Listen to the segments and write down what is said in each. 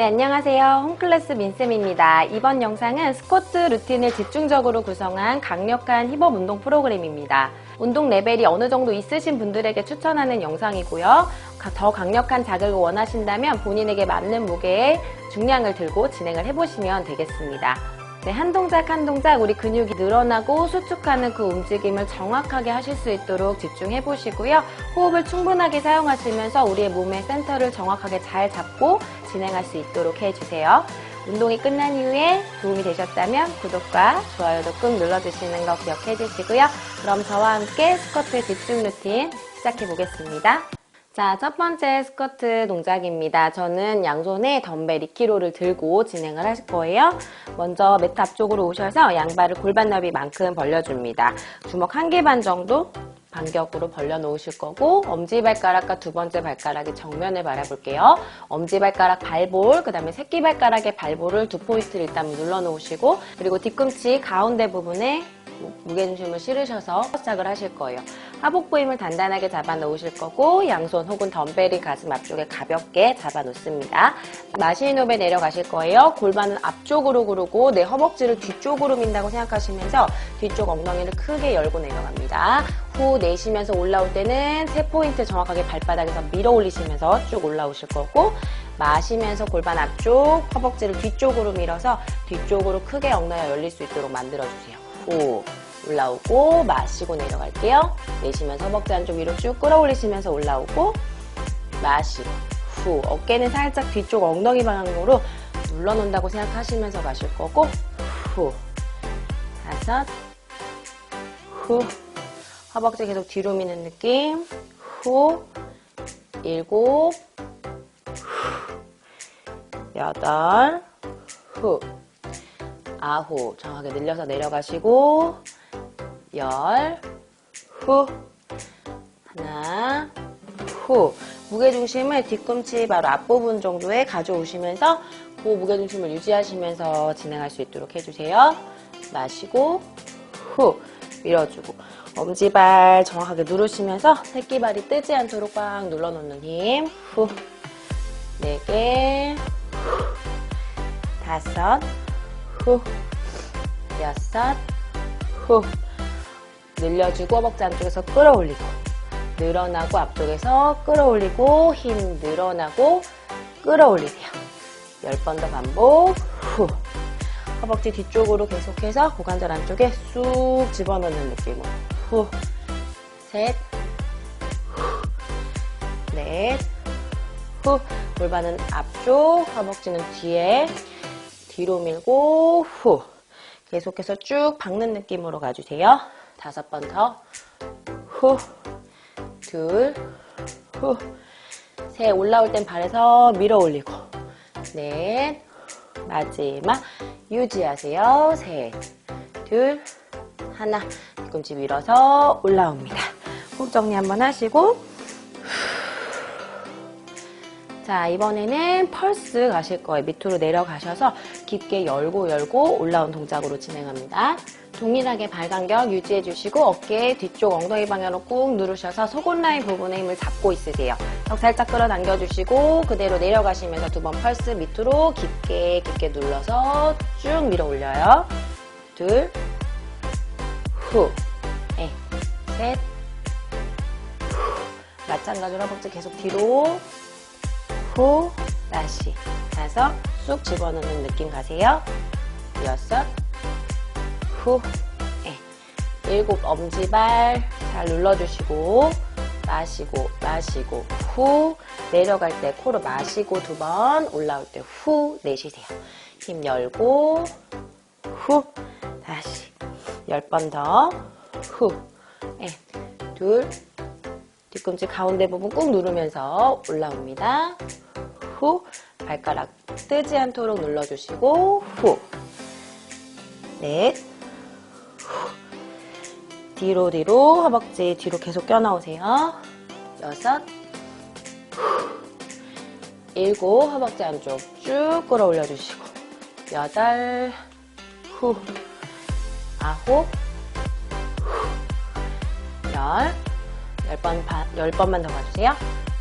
네, 안녕하세요. 홈클래스 민쌤입니다. 이번 영상은 스쿼트 루틴을 집중적으로 구성한 강력한 힙업 운동 프로그램입니다. 운동 레벨이 어느 정도 있으신 분들에게 추천하는 영상이고요. 더 강력한 자극을 원하신다면 본인에게 맞는 무게의 중량을 들고 진행을 해보시면 되겠습니다. 네, 한 동작 한 동작 우리 근육이 늘어나고 수축하는 그 움직임을 정확하게 하실 수 있도록 집중해 보시고요. 호흡을 충분하게 사용하시면서 우리의 몸의 센터를 정확하게 잘 잡고 진행할 수 있도록 해주세요. 운동이 끝난 이후에 도움이 되셨다면 구독과 좋아요도 꾹 눌러주시는 거 기억해 주시고요. 그럼 저와 함께 스쿼트 집중 루틴 시작해 보겠습니다. 자, 첫 번째 스쿼트 동작입니다. 저는 양손에 덤벨 2kg를 들고 진행을 하실 거예요. 먼저 매트 앞쪽으로 오셔서 양발을 골반 너비만큼 벌려줍니다. 주먹 한 개 반 정도 반격으로 벌려 놓으실 거고 엄지발가락과 두 번째 발가락이 정면을 바라볼게요. 엄지발가락 발볼, 그 다음에 새끼발가락의 발볼을 두 포인트를 일단 눌러 놓으시고 그리고 뒤꿈치 가운데 부분에 무게중심을 실으셔서 시작을 하실 거예요. 하복부 힘을 단단하게 잡아 놓으실 거고 양손 혹은 덤벨이 가슴 앞쪽에 가볍게 잡아 놓습니다. 마시는 호흡에 내려가실 거예요. 골반은 앞쪽으로 구르고 내 허벅지를 뒤쪽으로 민다고 생각하시면서 뒤쪽 엉덩이를 크게 열고 내려갑니다. 후 내쉬면서 올라올 때는 세 포인트 정확하게 발바닥에서 밀어 올리시면서 쭉 올라오실 거고 마시면서 골반 앞쪽 허벅지를 뒤쪽으로 밀어서 뒤쪽으로 크게 엉덩이가 열릴 수 있도록 만들어주세요. 후 올라오고 마시고 내려갈게요. 내쉬면서 허벅지 안쪽 위로 쭉 끌어올리시면서 올라오고 마시고 후 어깨는 살짝 뒤쪽 엉덩이 방향으로 눌러놓는다고 생각하시면서 가실 거고 후 다섯 후 허벅지 계속 뒤로 미는 느낌 후 일곱 후 여덟 후 아홉 정확하게 늘려서 내려가시고 열 후. 하나 후. 무게중심을 뒤꿈치 바로 앞부분 정도에 가져오시면서 그 무게중심을 유지하시면서 진행할 수 있도록 해주세요. 마시고 후. 밀어주고. 엄지발 정확하게 누르시면서 새끼발이 뜨지 않도록 꽉 눌러놓는 힘. 후. 네 개. 다섯 후. 여섯. 후. 늘려주고 허벅지 안쪽에서 끌어올리고. 늘어나고 앞쪽에서 끌어올리고 힘 늘어나고 끌어올리세요. 10번 더 반복. 후. 허벅지 뒤쪽으로 계속해서 고관절 안쪽에 쑥 집어넣는 느낌으로. 후. 셋, 후, 넷, 후. 골반은 앞쪽, 허벅지는 뒤에 뒤로 밀고 후 계속해서 쭉 박는 느낌으로 가주세요. 다섯 번 더. 후, 둘, 후, 셋. 올라올 땐 발에서 밀어 올리고. 넷, 마지막. 유지하세요. 셋, 둘, 하나. 뒤꿈치 밀어서 올라옵니다. 호흡 정리 한번 하시고. 자, 이번에는 펄스 가실 거예요. 밑으로 내려가셔서 깊게 열고 열고 올라온 동작으로 진행합니다. 동일하게 발 간격 유지해 주시고 어깨 뒤쪽 엉덩이 방향으로 꾹 누르셔서 속옷 라인 부분에 힘을 잡고 있으세요. 턱 살짝 끌어당겨 주시고 그대로 내려가시면서 두 번 펄스 밑으로 깊게 깊게 눌러서 쭉 밀어 올려요. 둘, 후, 에, 셋, 후. 마찬가지로 허벅지 계속 뒤로 후, 다시 다섯, 쑥 집어넣는 느낌 가세요. 여섯, 후, 에, 일곱 엄지발 잘 눌러주시고 마시고 마시고 후 내려갈 때 코로 마시고 두 번 올라올 때 후 내쉬세요. 힘 열고 후 다시 열 번 더 후, 에, 둘 뒤꿈치 가운데 부분 꾹 누르면서 올라옵니다. 후 발가락 뜨지 않도록 눌러주시고 후. 넷, 후. 뒤로 뒤로 허벅지 뒤로 계속 껴넣으세요. 여섯, 후. 일곱. 허벅지 안쪽 쭉 끌어올려주시고 여덟, 후. 아홉, 후. 열, 열 번, 반, 열 번만 더 가주세요.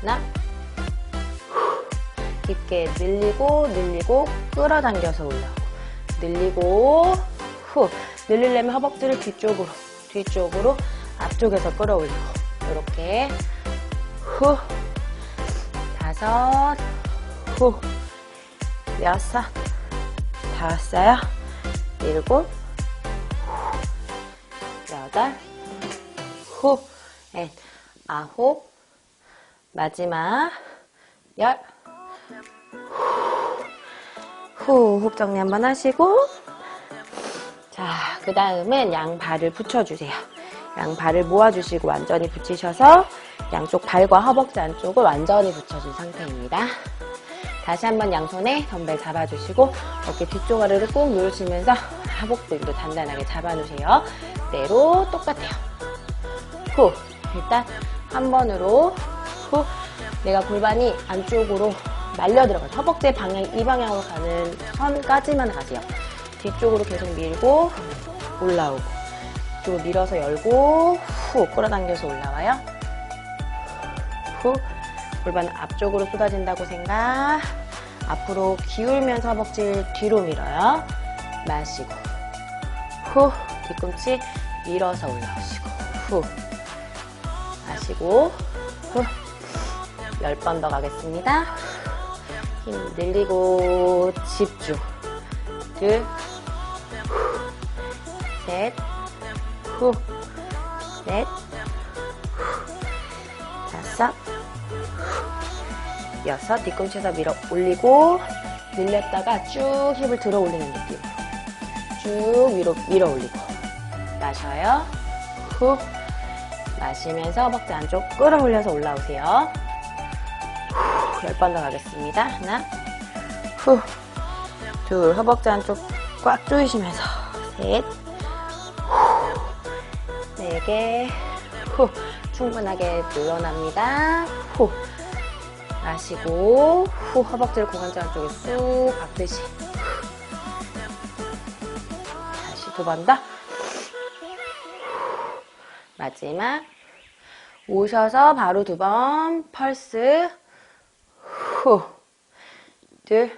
하나, 후, 깊게 늘리고 늘리고 끌어당겨서 올라오고 늘리고 후. 늘리려면 허벅지를 뒤쪽으로 뒤쪽으로 앞쪽에서 끌어올리고. 이렇게. 후. 다섯. 후. 여섯. 다 왔어요 일곱. 여덟. 후. 넷, 아홉. 마지막. 열. 후, 호흡 정리 한번 하시고 자, 그 다음은 양 발을 붙여주세요. 양 발을 모아주시고 완전히 붙이셔서 양쪽 발과 허벅지 안쪽을 완전히 붙여준 상태입니다. 다시 한번 양손에 덤벨 잡아주시고 어깨 뒤쪽 아래로 꾹 누르시면서 하복근도 단단하게 잡아놓으세요. 그대로 똑같아요. 후, 일단 한 번으로 후, 내가 골반이 안쪽으로 말려 들어가요. 허벅지의 방향 이 방향으로 가는 선까지만 가세요. 뒤쪽으로 계속 밀고 올라오고 뒤쪽으로 밀어서 열고 후 끌어당겨서 올라와요. 후 골반은 앞쪽으로 쏟아진다고 생각 앞으로 기울면서 허벅지를 뒤로 밀어요. 마시고 후 뒤꿈치 밀어서 올라오시고 후 마시고 후 10번 더 가겠습니다. 힘 늘리고 집중. 둘, 후, 셋, 후, 넷, 후, 다섯, 후, 여섯. 뒤꿈치에서 밀어 올리고 늘렸다가 쭉 힙을 들어 올리는 느낌. 쭉 위로 밀어 올리고 마셔요. 후. 마시면서 허벅지 안쪽 끌어올려서 올라오세요. 후, 10번 더 가겠습니다. 하나, 후, 둘, 허벅지 안쪽 꽉 조이시면서. 셋, 후, 네 개, 후, 충분하게 늘어납니다. 후, 마시고, 후, 허벅지를 고관절 안쪽에 쑥 박듯이. 다시 두 번 더. 마지막. 오셔서 바로 두 번. 펄스 후, 둘,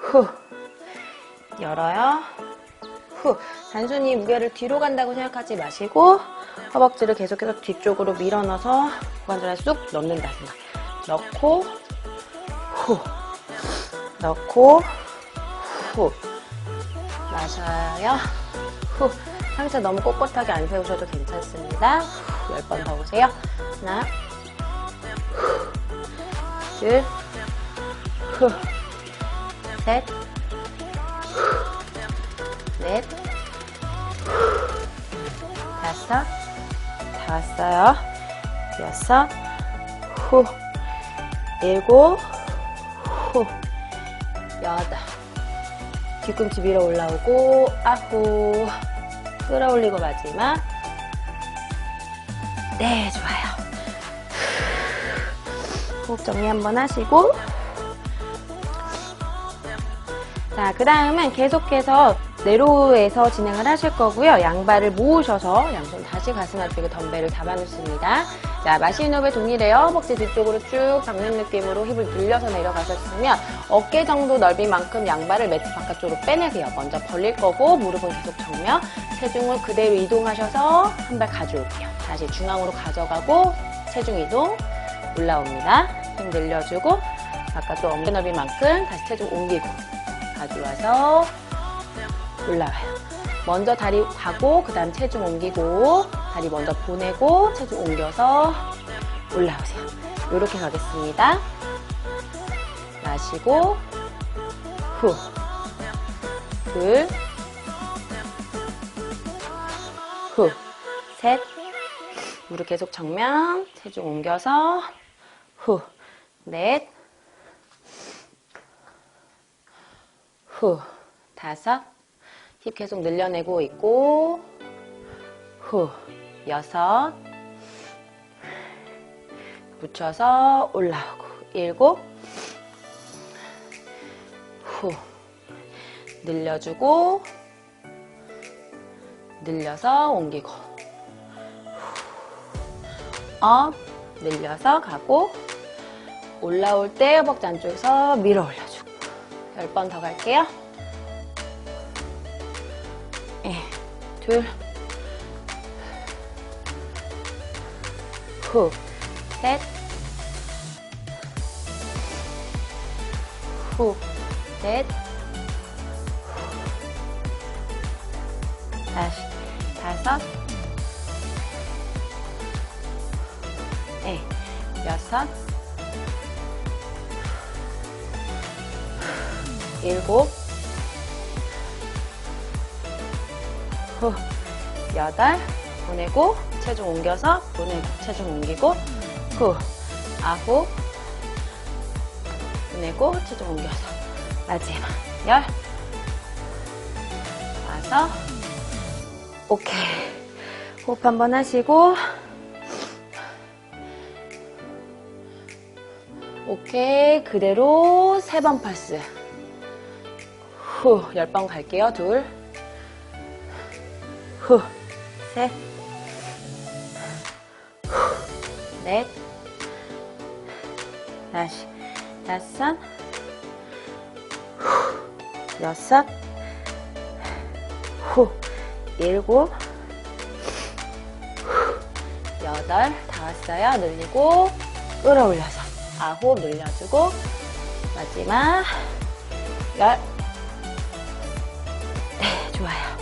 후, 열어요. 후, 단순히 무게를 뒤로 간다고 생각하지 마시고 허벅지를 계속해서 뒤쪽으로 밀어 넣어서 고관절에 쑥 넣는다 생각. 넣고 후, 넣고 후, 마셔요. 후. 상체 너무 꼿꼿하게 안 세우셔도 괜찮습니다. 10번 더 보세요. 하나, 둘, 후, 셋, 넷, 다섯, 다 왔어요. 여섯, 후, 일곱, 후, 여덟, 뒤꿈치 밀어 올라오고, 아후, 끌어올리고 마지막. 네 좋아요 호흡 정리 한번 하시고. 자 그 다음은 계속해서 내로에서 진행을 하실 거고요. 양발을 모으셔서 양손 다시 가슴 앞쪽에 덤벨을 잡아놓습니다. 자 마시는 호흡에 동일해요. 허벅지 뒤쪽으로 쭉 잡는 느낌으로 힙을 늘려서 내려가셨으면 어깨 정도 넓이만큼 양발을 매트 바깥쪽으로 빼내세요. 먼저 벌릴 거고 무릎은 계속 정면 체중을 그대로 이동하셔서 한 발 가져올게요. 다시 중앙으로 가져가고 체중 이동 올라옵니다. 힘 늘려주고 바깥쪽 어깨 넓이만큼 다시 체중 옮기고 가져와서 올라와요. 먼저 다리 가고 그 다음 체중 옮기고 다리 먼저 보내고 체중 옮겨서 올라오세요. 이렇게 가겠습니다. 마시고 후 둘, 후, 셋, 무릎 계속 정면, 체중 옮겨서, 후, 넷, 후, 다섯, 힙 계속 늘려내고 있고, 후, 여섯, 붙여서 올라오고, 일곱, 후, 늘려주고, 늘려서 옮기고. 업. 늘려서 가고 올라올 때 허벅지 안쪽에서 밀어 올려주고. 10번 더 갈게요. 예, 둘, 후, 셋, 후, 넷, 다시. 다섯, 네, 여섯, 일곱, 후, 여덟, 보내고, 체중 옮겨서, 보내고, 체중 옮기고, 후, 아홉, 보내고, 체중 옮겨서, 마지막, 열, 와서, 오케이. 호흡 한번 하시고, 오케이. 그대로 세번 펄스. 후, 열 번 갈게요. 둘, 후, 셋, 후, 넷, 다시, 다섯, 후, 여섯, 후, 일곱, 후, 여덟, 다 왔어요. 늘리고, 끌어올려서, 아홉, 늘려주고, 마지막, 열, 네, 좋아요.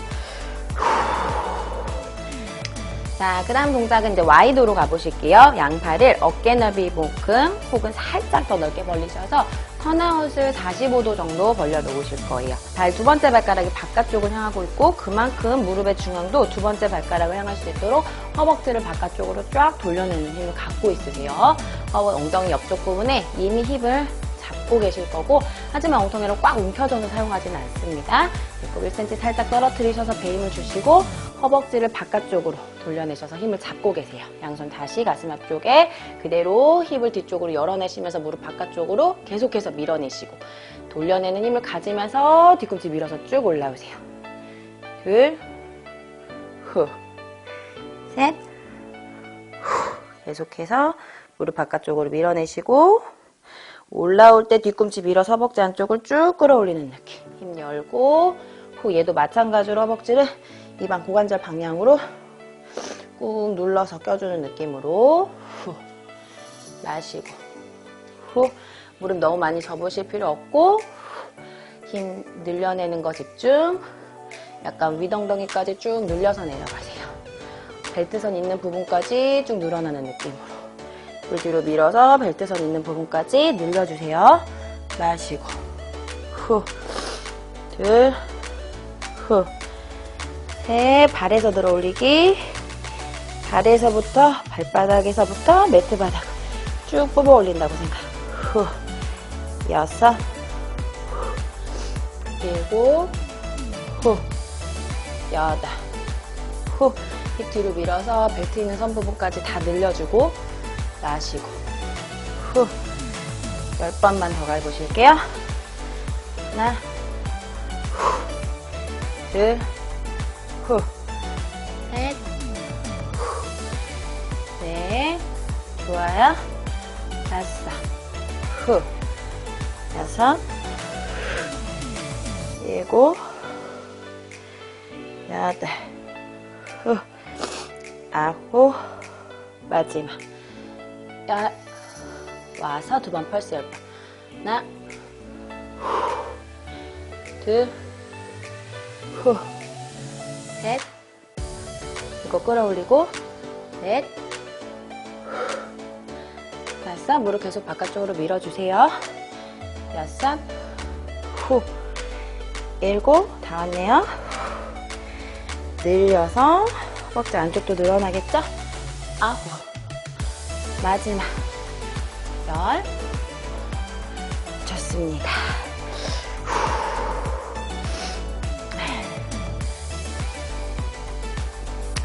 자, 그 다음 동작은 이제 와이드로 가보실게요. 양팔을 어깨 너비만큼 혹은 살짝 더 넓게 벌리셔서 턴아웃을 45도 정도 벌려 놓으실 거예요. 발 두 번째 발가락이 바깥쪽을 향하고 있고 그만큼 무릎의 중앙도 두 번째 발가락을 향할 수 있도록 허벅지를 바깥쪽으로 쫙 돌려내는 힘을 갖고 있으세요. 허벅 엉덩이 옆쪽 부분에 이미 힙을 잡고 계실 거고 하지만 엉덩이를 꽉 움켜줘서 사용하지는 않습니다. 배꼽 1cm 살짝 떨어뜨리셔서 배임을 주시고 허벅지를 바깥쪽으로 돌려내셔서 힘을 잡고 계세요. 양손 다시 가슴 앞쪽에 그대로 힙을 뒤쪽으로 열어내시면서 무릎 바깥쪽으로 계속해서 밀어내시고 돌려내는 힘을 가지면서 뒤꿈치 밀어서 쭉 올라오세요. 둘, 후, 셋, 후. 계속해서 무릎 바깥쪽으로 밀어내시고 올라올 때 뒤꿈치 밀어서 허벅지 안쪽을 쭉 끌어올리는 느낌. 힘 열고 후 얘도 마찬가지로 허벅지를 이방 고관절 방향으로 꾹 눌러서 껴주는 느낌으로 후 마시고 후 무릎 너무 많이 접으실 필요 없고 후, 힘 늘려내는 거 집중 약간 위덩덩이까지 쭉 늘려서 내려가세요. 벨트선 있는 부분까지 쭉 늘어나는 느낌으로 물 뒤로 밀어서 벨트선 있는 부분까지 늘려주세요. 마시고. 후, 둘, 후, 셋, 발에서 들어 올리기. 발에서부터 발바닥에서부터 매트 바닥 쭉 뽑아 올린다고 생각. 후, 여섯, 후, 일곱, 후, 여덟, 후, 힙 뒤로 밀어서 벨트 있는 선 부분까지 다 늘려주고 마시고. 후, 열 번만 더 가보실게요. 하나, 후, 둘, 후, 셋, 후, 넷, 좋아요. 다섯, 후, 여섯, 일곱, 여덟, 후, 아홉, 마지막. 야, 와서 두 번 펄스 열. 번. 하나, 후, 둘, 후, 셋, 이거 끌어올리고, 넷, 후, 다섯, 무릎 계속 바깥쪽으로 밀어주세요. 여섯, 후, 일곱, 다 왔네요. 늘려서 허벅지 안쪽도 늘어나겠죠? 아홉, 마지막 열 좋습니다.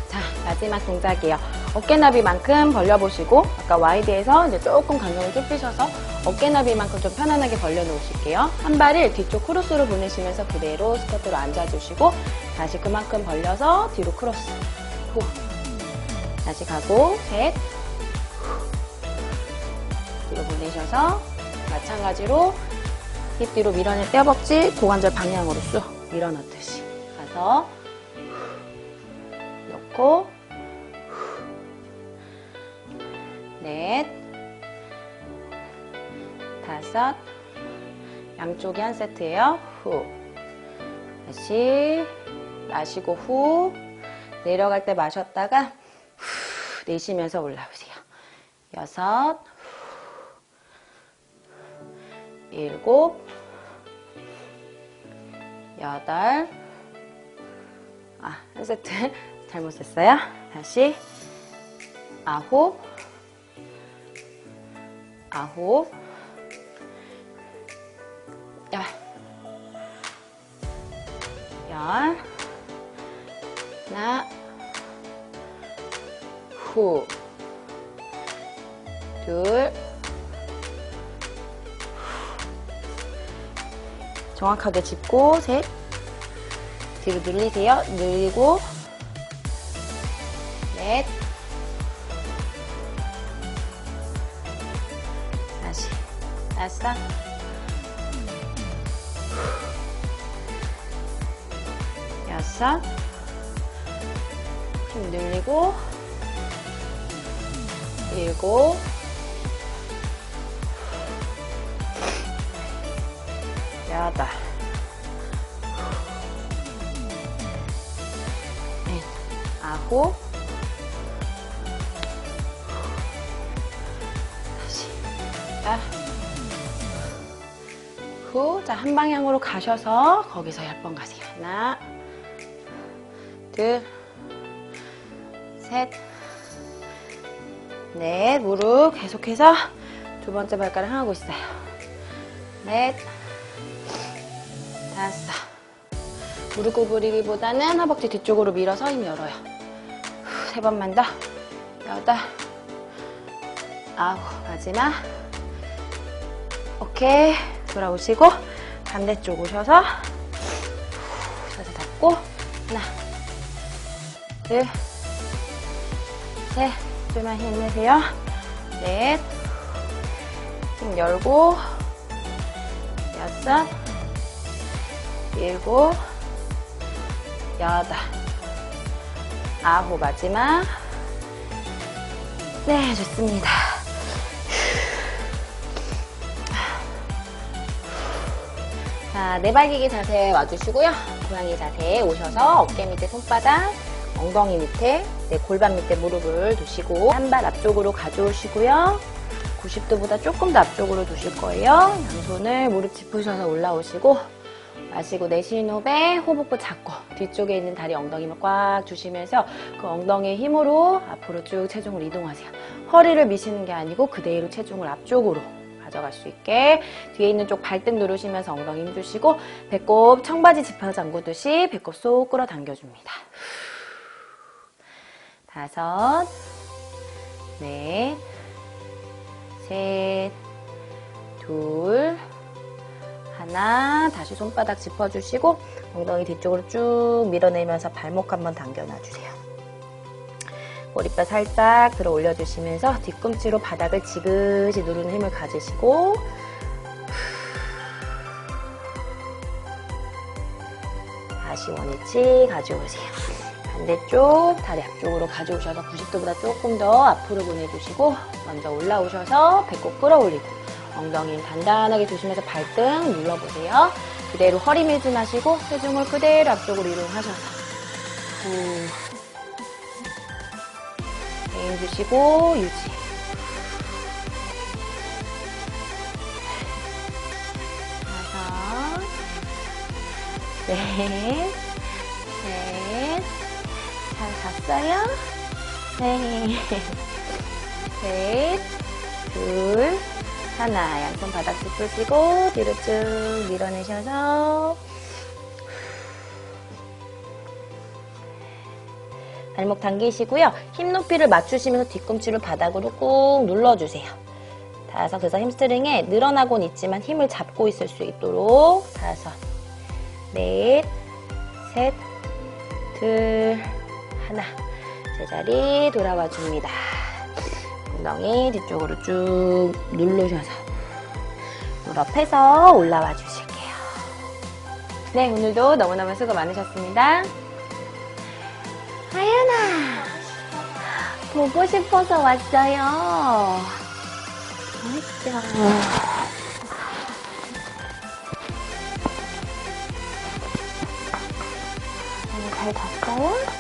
자 마지막 동작이에요. 어깨너비만큼 벌려보시고 아까 와이드에서 이제 조금 간격을 좁히셔서 어깨너비만큼 좀 편안하게 벌려놓으실게요. 한 발을 뒤쪽 크로스로 보내시면서 그대로 스쿼트로 앉아주시고 다시 그만큼 벌려서 뒤로 크로스 후 다시 가고 셋 뒤로 보내셔서 마찬가지로 힙 뒤로 밀어내 떼어벅지 고관절 방향으로 쑥 밀어넣듯이 가서 넣고 넷 다섯 양쪽이 한 세트예요. 후 다시 마시고 후 내려갈 때 마셨다가 후 내쉬면서 올라오세요. 여섯 일곱 여덟. 아, 한 세트. 잘못 했어요. 다시. 아홉 아홉. 열. 열, 하나, 후, 둘, 정확하게 짚고, 셋, 뒤로 늘리세요. 늘리고, 넷, 다시, 다섯, 여섯, 힘 늘리고, 일곱, 여덟, 넷, 아홉, 다시, 열, 후, 자, 한 방향으로 가셔서 거기서 열 번 가세요. 하나, 둘, 셋, 넷, 무릎 계속해서 두 번째 발가락 하고 있어요. 넷, 다섯. 무릎 구부리기보다는 허벅지 뒤쪽으로 밀어서 힘 열어요. 후, 세 번만 더. 여덟, 아홉. 마지막. 오케이. 돌아오시고 반대쪽 오셔서 후, 자세 잡고 하나, 둘, 셋, 좀만 힘내세요. 넷, 힘 열고, 여섯, 일곱, 여덟, 아홉, 마지막. 네, 좋습니다. 자, 네발기기 자세 와주시고요. 고양이 자세에 오셔서 어깨 밑에 손바닥, 엉덩이 밑에, 네, 골반 밑에 무릎을 두시고 한 발 앞쪽으로 가져오시고요. 90도보다 조금 더 앞쪽으로 두실 거예요. 양손을 무릎 짚으셔서 올라오시고 마시고 내쉬는 호흡에 호흡부 잡고 뒤쪽에 있는 다리 엉덩이를 꽉 주시면서 그 엉덩이의 힘으로 앞으로 쭉 체중을 이동하세요. 허리를 미시는 게 아니고 그대로 체중을 앞쪽으로 가져갈 수 있게 뒤에 있는 쪽 발등 누르시면서 엉덩이 힘 주시고 배꼽 청바지 지퍼 잠그듯이 배꼽 쏙 끌어 당겨줍니다. 다섯, 넷, 셋, 둘, 하나. 다시 손바닥 짚어주시고 엉덩이 뒤쪽으로 쭉 밀어내면서 발목 한번 당겨놔주세요. 머리뼈 살짝 들어 올려주시면서 뒤꿈치로 바닥을 지그시 누르는 힘을 가지시고 다시 원위치 가져오세요. 반대쪽 다리 앞쪽으로 가져오셔서 90도보다 조금 더 앞으로 보내주시고 먼저 올라오셔서 배꼽 끌어올리고 엉덩이 단단하게 조심해서 발등 눌러보세요. 그대로 허리 밀지 마시고 체중을 그대로 앞쪽으로 이동하셔서 후. 힘 주시고 유지. 다섯, 넷, 넷, 잘 잤어요? 네. 셋, 둘, 하나. 양손 바닥 짚으시고 뒤로 쭉 밀어내셔서 발목 당기시고요. 힙 높이를 맞추시면서 뒤꿈치를 바닥으로 꾹 눌러주세요. 다섯, 그래서 햄스트링에 늘어나곤 있지만 힘을 잡고 있을 수 있도록 다섯, 넷, 셋, 둘, 하나. 제자리 돌아와 줍니다. 엉덩이 뒤쪽으로 쭉 누르셔서 무릎에서 올라와 주실게요. 네, 오늘도 너무너무 수고 많으셨습니다. 하연아, 보고 싶어서 왔어요. 맛있죠? 잘 잤어요?